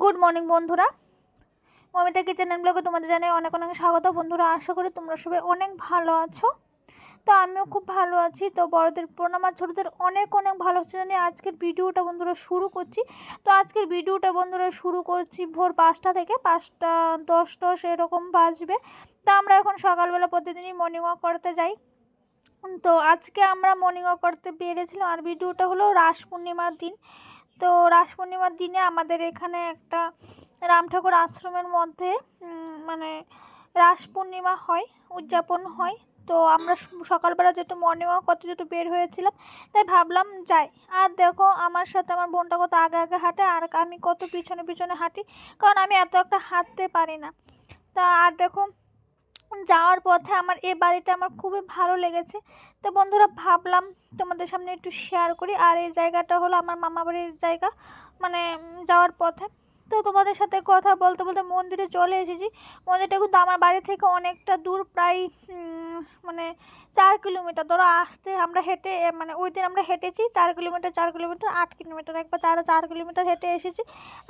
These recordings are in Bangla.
গুড মর্নিং বন্ধুরা। মমিতা কিচেন অ্যান্ড ব্লগে তোমাদের জানাই অনেক অনেক স্বাগত। বন্ধুরা, আশা করি তোমরা সবাই অনেক ভালো আছো। তো আমিও খুব ভালো আছি। তো বড়দের প্রণাম আর ছোটোদের অনেক অনেক ভালোবাসা জানিয়ে আজকের ভিডিওটা বন্ধুরা শুরু করছি। তো আজকের ভিডিওটা বন্ধুরা শুরু করছি ভোর পাঁচটা থেকে। পাঁচটা দশ দশ এরকম বাজবে। তা আমরা এখন সকালবেলা প্রতিদিনই মর্নিং ওয়াক করতে যাই। তো আজকে আমরা মর্নিং ওয়াক করতে বেরিয়েছিলাম আর ভিডিওটা হলো রাস পূর্ণিমার দিন। তো রাস পূর্ণিমার দিনে আমাদের এখানে একটা রাম ঠাকুর আশ্রমের মধ্যে মানে রাস পূর্ণিমা হয়, উদযাপন হয়। তো আমরা সকালবেলা যেহেতু মর্নিং ওয়াক করতে যেহেতু বের হয়েছিলাম, তাই ভাবলাম যাই। আর দেখো আমার সাথে আমার বোনটা কত আগে আগে হাঁটে, আর আমি কত পিছনে পিছনে হাঁটি, কারণ আমি এত একটা হাঁটতে পারি না। তা আর দেখো যাওয়ার পথে আমার এ বাড়িটা আমার খুবই ভালো লেগেছে। তো বন্ধুরা, ভাবলাম তোমাদের সামনে একটু শেয়ার করি। আর এই জায়গাটা হলো আমার মামা বাড়ির জায়গা মানে যাওয়ার পথে। তো তোমাদের সাথে কথা বলতে বলতে মন্দিরে চলে এসেছি। মন্দিরটা কিন্তু আমার বাড়ি থেকে অনেকটা দূর, প্রায় মানে চার কিলোমিটার। ধরো আসতে আমরা হেঁটে মানে ওই দিন আমরা হেঁটেছি, চার কিলোমিটার চার কিলোমিটার, আট কিলোমিটার, একবার চার চার কিলোমিটার হেঁটে এসেছি।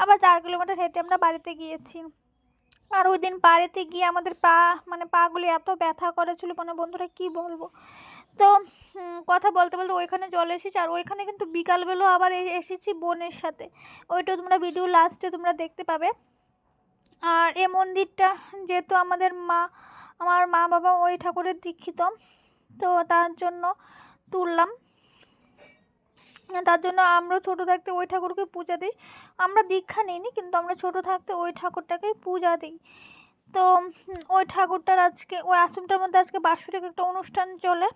আবার চার কিলোমিটার হেঁটে আমরা বাড়িতে গিয়েছি। আর ওই দিন বাড়িতে গিয়ে আমাদের পা মানে পাগুলি এত ব্যথা করেছিল মানে বন্ধুরা কি বলব? তো কথা বলতে বলতে ওইখানে চলে এসেছি আর ওইখানে কিন্তু বিকালবেলাও আবার এসেছি বোনের সাথে। ওইটা তোমরা ভিডিও লাস্টে তোমরা দেখতে পাবে। আর এ মন্দিরটা যেহেতু আমাদের মা, আমার মা বাবা ওই ঠাকুরের দীক্ষিত, তো তার জন্য তুললাম। তার জন্য আমরা ছোটো থাকতে ওই ঠাকুরকে পূজা দিই। আমরা দীক্ষা নিইনি, কিন্তু আমরা ছোট থাকতে ওই ঠাকুরটাকেই পূজা দিই। তো, ওই ঠাকুরটার আজকে, ওই আশ্রমটার মধ্যে আজকে বাৎসরিক একটা অনুষ্ঠান চলে।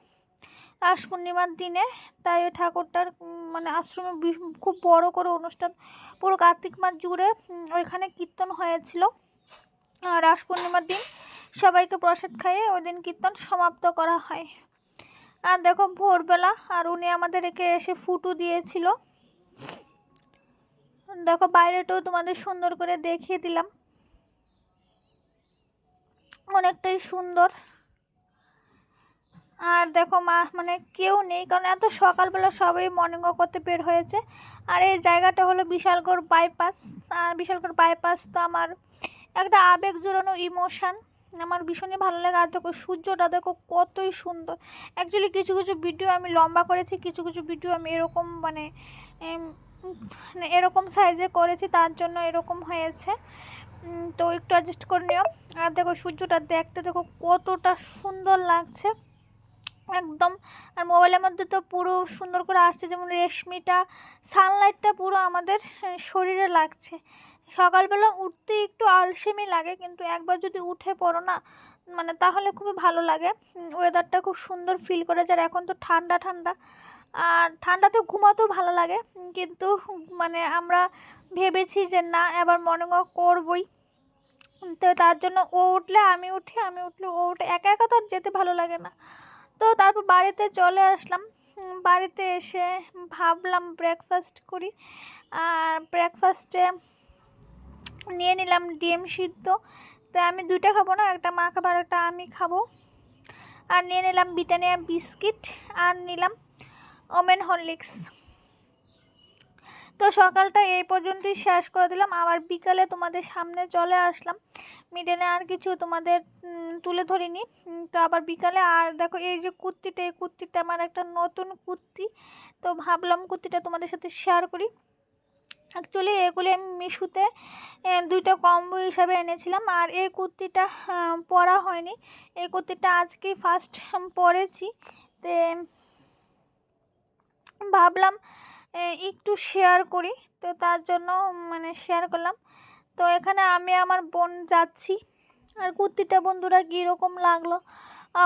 রাস পূর্ণিমার দিনে, তাই ওই ঠাকুরটার মানে আশ্রমে খুব বড় করে অনুষ্ঠান, পুরো কার্তিক মাস জুড়ে ওইখানে কীর্তন হয়েছিল। রাস পূর্ণিমার দিন সবাইকে প্রসাদ খাইয়ে ওই দিন কীর্তন সমাপ্ত করা হয়। আর দেখো ভোরবেলা, আর উনি আমাদের একে এসে ফুটু দিয়েছিল। দেখো বাইরেটাও তোমাদের সুন্দর করে দেখিয়ে দিলাম। অনেকটাই সুন্দর। আর দেখো মা মানে কেউ নেই, কারণ এত সকালবেলা সবাই মর্নিং ওয়াক করতে বের হয়েছে। আর এই জায়গাটা হলো বিশালগড় বাইপাস। আর বিশালগড় বাইপাস তো আমার একটা আবেগ জোরানো ইমোশান আমার ভীষণই ভালো লাগে। আর দেখো সূর্যটা দেখো কতই সুন্দর। অ্যাকচুয়ালি কিছু কিছু ভিডিও আমি লম্বা করেছি, কিছু কিছু ভিডিও আমি এরকম মানে মানে এরকম সাইজে করেছি, তার জন্য এরকম হয়েছে। তো একটু অ্যাডজাস্ট করে নিও। আর দেখো সূর্যটা দেখতে দেখো কতটা সুন্দর লাগছে। একদম, আর মোবাইলের মধ্যে তো পুরো সুন্দর করে আসছে, যেমন রেশমিটা সানলাইটটা পুরো আমাদের শরীরে লাগছে। সকালবেলা উঠতে একটু আলসেমি লাগে, কিন্তু একবার যদি উঠে পড়ো না মানে তাহলে খুবই ভালো লাগে। ওয়েদারটা খুব সুন্দর ফিল করে যার এখন তো ঠান্ডা ঠান্ডা। আর ঠান্ডাতে ঘুমাতেও ভালো লাগে কিন্তু মানে আমরা ভেবেছি যে না, এবার মর্নিং ওয়াক করবই। তো তার জন্য ও উঠলে, আমি উঠি, আমি উঠলে ও উঠে, একা একা তো যেতে ভালো লাগে না। তো তারপর বাড়িতে চলে আসলাম বাড়িতে এসে ভাবলাম ব্রেকফাস্ট করি। আর ব্রেকফাস্টে নিয়ে নিলাম ডিম সিদ্ধ। তো আমি দুইটা খাব না, একটা মা খাবার একটা আমি খাব। আর নিয়ে নিলাম বিটানিয়া বিস্কিট আর নিলাম ওমেন হরলিক্স। তো সকালটা এই পর্যন্তই শেষ করে দিলাম। আবার বিকালে তোমাদের সামনে চলে আসলাম। মিডেনে আর কিছু তোমাদের তুলে ধরিনি। তো আবার বিকালে আর দেখো এই যে কুর্তিটা, এই কুর্তিটা আমার একটা নতুন কুর্তি। তো ভাবলাম কুর্তিটা তোমাদের সাথে শেয়ার করি। অ্যাকচুয়ালি এগুলি আমি মিশুতে দুইটা কম্বো হিসাবে এনেছিলাম। আর এই কুর্তিটা পরা হয়নি। এই কুর্তিটা আজকেই ফার্স্ট পরেছি। তে, ভাবলাম একটু শেয়ার করি। তো তার জন্য মানে শেয়ার করলাম। তো এখানে আমি আমার বোন যাচ্ছি। আর কুর্তিটা বন্ধুরা কীরকম লাগল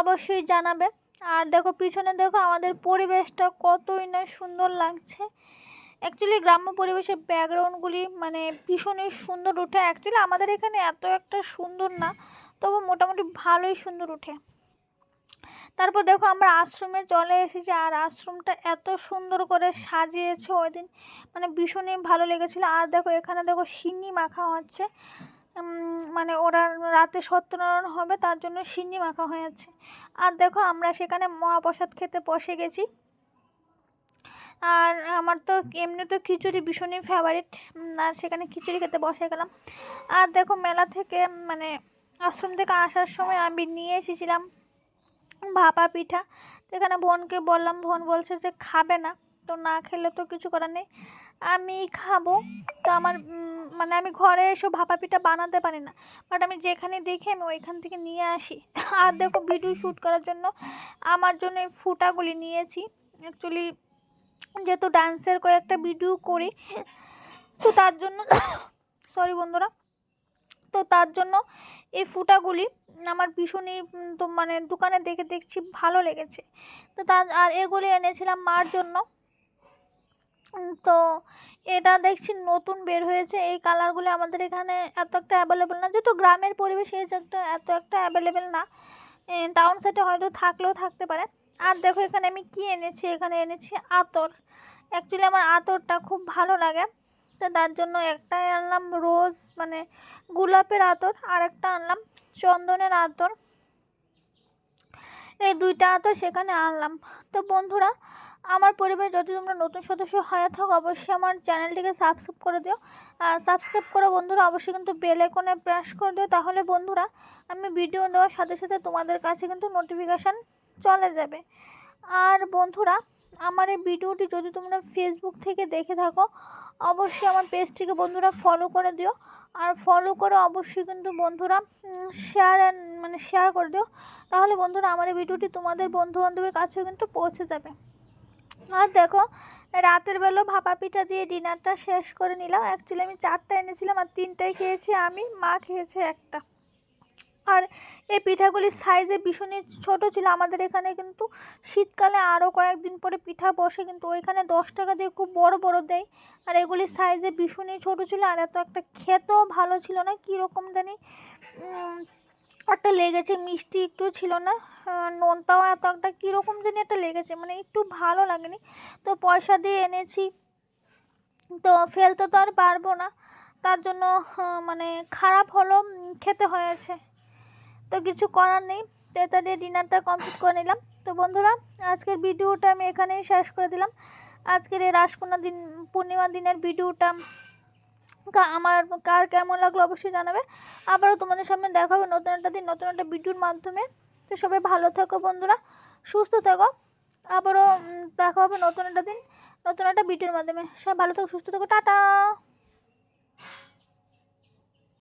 অবশ্যই জানাবে। আর দেখো, পিছনে দেখো, আমাদের পরিবেশটা কতই না সুন্দর লাগছে। অ্যাকচুয়ালি গ্রাম্য পরিবেশের ব্যাকগ্রাউন্ডগুলি মানে ভীষণই সুন্দর উঠে অ্যাকচুয়ালি আমাদের এখানে এত একটা সুন্দর না, তবু মোটামুটি ভালোই সুন্দর উঠে তারপর দেখো, আমরা আশ্রমে চলে এসেছি, আর আশ্রমটা এত সুন্দর করে সাজিয়েছে ওই দিন মানে ভীষণই ভালো লেগেছিলো। আর দেখো, এখানে দেখো, সিন্নি মাখা হচ্ছে। মানে ওরা রাতে সত্যনারায়ণ হবে, তার জন্য সিন্নি মাখা হয়েছে। আর দেখো, আমরা সেখানে মহাপ্রসাদ খেতে বসে গেছি। আর আমার তো এমনি তো খিচুড়ি ভীষণই ফেভারিট আর সেখানে খিচুড়ি খেতে বসে গেলাম। আর দেখো মেলা থেকে মানে আশ্রম থেকে আসার সময় আমি নিয়ে এসেছিলাম ভাপা পিঠা। তো এখানে বোনকে বললাম, বোন বলছে যে খাবে না, তো না খেলে তো কিছু করার নেই। আমি খাব, তো আমার মানে আমি ঘরে এসে ভাপা পিঠা বানাতে পারি না। বাট আমি যেখানে দেখি আমি ওইখান থেকে নিয়ে আসি। আর দেখো ভিডিও শ্যুট করার জন্য আমার জন্য এই ফুটাগুলি নিয়েছি। অ্যাকচুয়ালি যেহেতু ডান্সের কয়েকটা ভিডিও করি, তো তার জন্য সরি বন্ধুরা, তো তার জন্য এই ফুটাগুলি আমার ভীষণই তো মানে দোকানে দেখে দেখছি ভালো লেগেছে। তো তার, আর এগুলি এনেছিলাম মার জন্য। তো এটা দেখছি নতুন বের হয়েছে। এই কালারগুলো আমাদের এখানে এত একটা অ্যাভেলেবেল না। যেহেতু গ্রামের পরিবেশ এই একটা, এত একটা অ্যাভেলেবেল না টাউন সাইডে হয়তো থাকলেও থাকতে পারে। আর দেখো এখানে আমি কি এনেছি? এখানে এনেছি আতর। অ্যাকচুয়ালি আমার আতরটা খুব ভালো লাগে। তো তার জন্য একটাই আনলাম রোজ মানে গোলাপের আতর আর একটা আনলাম চন্দনের আতর। এই দুইটা আতর সেখানে আনলাম। তো বন্ধুরা, আমার পরিবারে যদি তোমরা নতুন সদস্য হয়ে থাকো, অবশ্যই আমার চ্যানেলটিকে সাবস্ক্রাইব করে দিও। সাবস্ক্রাইব করো বন্ধুরা, অবশ্যই কিন্তু বেল আইকনে প্রেস করে দিও। তাহলে বন্ধুরা, আমি ভিডিও দেওয়ার সাথে সাথে তোমাদের কাছে কিন্তু নোটিফিকেশান চলে যাবে। আর বন্ধুরা, আমার এই ভিডিওটি যদি তোমরা ফেসবুক থেকে দেখে থাকো, অবশ্যই আমার পেজটিকে বন্ধুরা ফলো করে দিও। আর ফলো করে অবশ্যই কিন্তু বন্ধুরা শেয়ার মানে শেয়ার করে দিও। তাহলে বন্ধুরা, আমার এই ভিডিওটি তোমাদের বন্ধু বান্ধবের কাছেও কিন্তু পৌঁছে যাবে। আর দেখো, রাতের বেলা ভাপা পিঠা দিয়ে ডিনারটা শেষ করে নিলাম। অ্যাকচুয়ালি আমি চারটা এনেছিলাম আর তিনটাই খেয়েছি। আমি, মা খেয়েছে একটা। এই পিঠাগুলির সাইজে ভীষণই ছোট ছিল। আমাদের এখানে কিন্তু শীতকালে আরও কয়েকদিন পরে পিঠা বসে, কিন্তু ওইখানে দশ টাকা দিয়ে খুব বড় বড় দেয়। আর এগুলির সাইজে ভীষণই ছোট ছিল, আর এত একটা খেতেও ভালো ছিল না, কীরকম জানি একটা লেগেছে, মিষ্টি একটু ছিল না নোনতাও এত একটা কীরকম জানি একটা লেগেছে মানে একটু ভালো লাগেনি। তো পয়সা দিয়ে এনেছি, তো ফেলতে তো আর পারব না, তার জন্য মানে খারাপ হলো খেতে হয়েছে। তো কিছু করার নেই। তো এটা ডিনারটা কমপ্লিট করে নিলাম। তো বন্ধুরা, আজকের ভিডিওটা আমি এখানেই শেষ করে দিলাম। আজকের এই রাসপূর্ণা দিন, পূর্ণিমা দিনের ভিডিওটা আমার কার কেমন লাগল অবশ্যই জানাবে। আবারও তোমাদের সামনে দেখা হবে নতুন একটা দিন, নতুন একটা ভিডিওর মাধ্যমে। তো সবাই ভালো থেকো বন্ধুরা, সুস্থ থেকো। আবারও দেখা হবে নতুন একটা দিন, নতুন একটা ভিডিওর মাধ্যমে। সবাই ভালো থেকো, সুস্থ থেকো, টাটা।